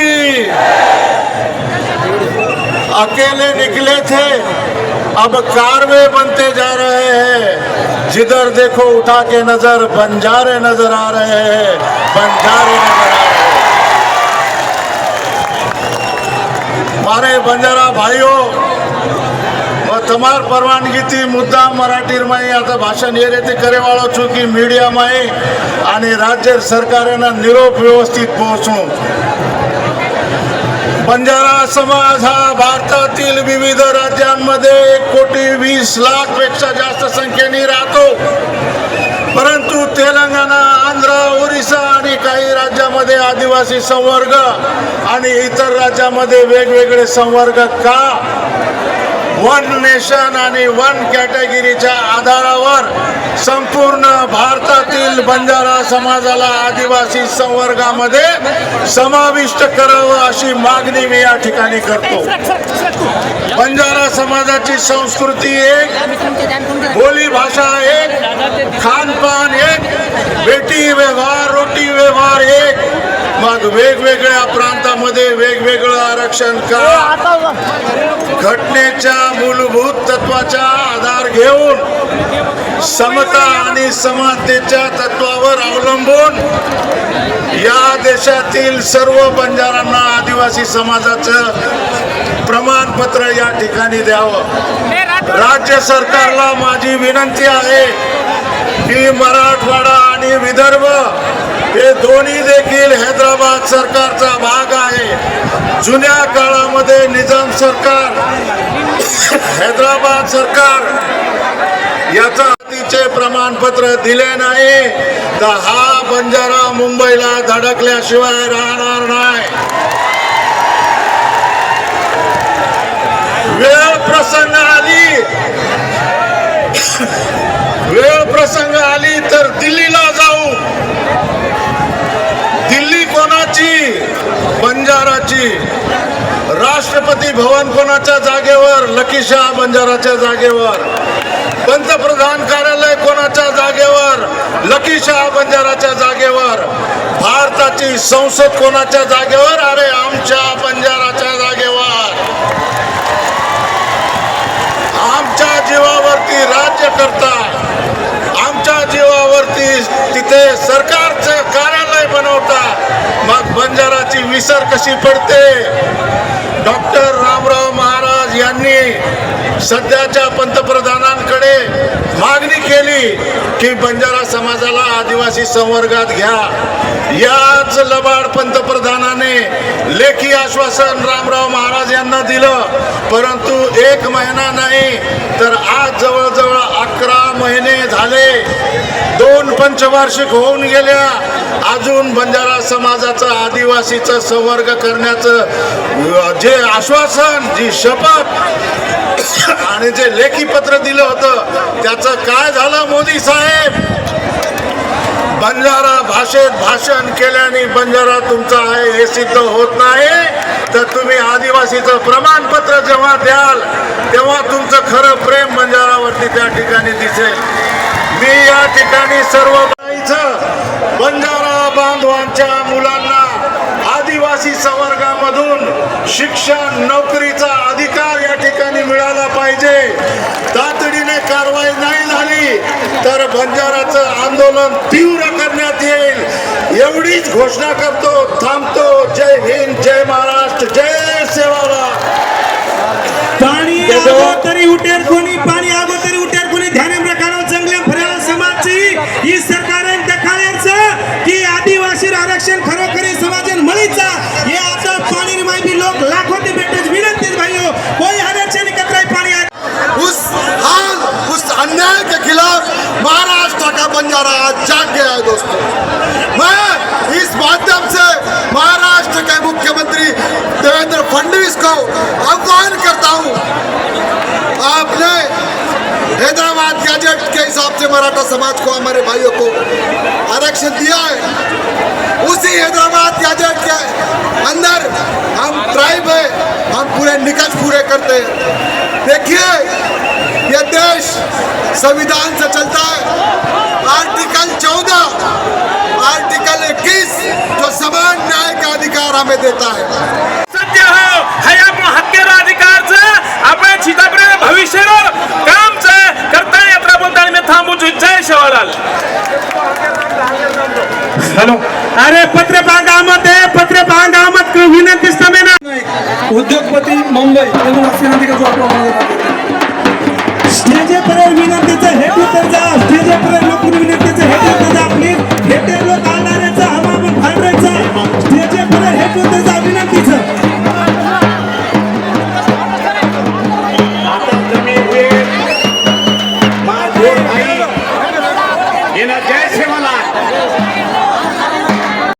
की अकेले निकले थे अब कारवे बनते जा रहे हैं जिधर देखो उठा के नजर बंजारे नजर आ रहे हैं बंजारे नजर आ रहे हैं મારે બંજારા ભાઈઓ તમાર પરવાનગીથી મુદ્દા મરાઠીમાં आता ભાષણ એ રીતે કરેવાળો છું કે મીડિયામાં અને રાજ્ય સરકારેના નિરોપ વ્યવસ્થિત પહોંચું. बंजारा समाज हा भारतातील विविध राज्यांमध्ये एक कोटी वीस लाखपेक्षा जास्त संख्येने राहतो. परंतु तेलंगणा आंध्र ओरिसा आणि काही राज्यामध्ये आदिवासी संवर्ग आणि इतर राज्यामध्ये वेगवेगळे संवर्ग का? वन नेशन आणि वन कॅटेगरीच्या आधारावर संपूर्ण भारतात भारतातील बंजारा समाजाला आदिवासी संवर्गामध्ये समाविष्ट करावं अशी मागणी मी या ठिकाणी करतो. बंजारा समाजाची संस्कृती एक बोली भाषा एक खानपान एक बेटी व्यवहार रोटी व्यवहार एक. मग वेगवेगळ्या प्रांतामध्ये वेगवेगळं आरक्षण का घटनेच्या मूलभूत तत्वाचा आधार घेऊन समता आणि समानतेच्या तत्वावर अवलंबून या देशातील सर्व बंजारांना आदिवासी समाजाचं प्रमाणपत्र या ठिकाणी द्यावं. राज्य सरकारला माझी विनंती आहे की मराठवाडा आणि विदर्भ हे दोन्ही देखील हैदराबाद सरकारचा भाग आहे. जुन्या काळामध्ये निजाम सरकार हैदराबाद सरकार याचा अतिचे प्रमाणपत्र दिले नाही. तर हा बंजारा मुंबईला धडकल्याशिवाय राहणार नाही. वेळ प्रसंग आली. वेळ प्रसंग आली तर दिल्लीला जाऊ. दिल्ली कोणाची? बंजाराची. राष्ट्रपती भवन कोणाच्या जागेवर? लकीशा बंजाराच्या जागेवर. पंतप्रधान कार्यालय कोणाच्या जागेवर? लकीशाह बंजाराच्या जागेवर. भारताची संसद कोणाच्या जागेवर? अरे आमच्या बंजाराच्या जागेवर. आमच्या जीवावरती राज्य करता आमच्या जीवावरती तिथे सरकारचं कार्यालय बनवता मग बंजाराची विसर कशी पडते? डॉक्टर रामराव महाराज यांनी सध्याच्या पंतप्रधानांकडे मागणी केली की बंजारा समाजाला आदिवासी संवर्गात घ्या. याच लबाड पंतप्रधानाने लेखी आश्वासन रामराव महाराज यांना दिलं. परंतु एक महिना नाही तर आज जवळजवळ अकरा महिने झाले. दोन पंचवार्षिक होऊन गेल्या. अजून बंजारा समाजाचं आदिवासीचं संवर्ग करण्याचं जे आश्वासन जी शपथ आणि जे लेखी पत्र दिलं होतं त्याचं काय झालं मोदी साहेब? बंजारा भाषेत भाषण केल्याने बंजारा तुमचा आहे हे सिद्ध होत नाही. तर तुम्ही आदिवासीचं प्रमाणपत्र जेव्हा द्याल तेव्हा तुमचं खरं प्रेम बंजारावरती त्या ठिकाणी दिसेल. मी या ठिकाणी सर्व बाईचं बंजारा बांधवांच्या मुलांना आदिवासी संवर्गामधून शिक्षण नोकरीचा अधिकार या ठिकाणी मिळाला पाहिजे. तातडीने कारवाई नाही झाली तर बंजाराचं आंदोलन तीव्र करण्यात येईल. एवढीच घोषणा करतो थांबतो. जय हिंद जय महाराष्ट्र जय सेवाला पाणी तरी उठेर कोणी गया है दोस्तों। मैं इस माध्यम से महाराष्ट्र के मुख्यमंत्री देवेंद्र फडणवीस को आह्वान करता हूँ। आपने हैदराबाद गैजेट के हिसाब से मराठा समाज को, हमारे भाइयों को आरक्षण दिया है। उसी हैदराबाद गैजेट के अंदर हम ट्राइब है, हम पूरे निकट पूरे करते हैं। देखिए, ये देश संविधान से चलता है। आर्टिकल 14 आर्टिकल 21 जो समान न्याय का अधिकार हमें देता है। सत्य हो हया हत्तेरो अधिकारचं आपण सीतापर्यंत भविष्यरो कामचं करता यात्रा बोलताना मी थांबून છું. जय शिवलाल। हॅलो। अरे पत्र बांधामध्ये पत्र बांधामत विनंती समेना उद्योगपती मुंबई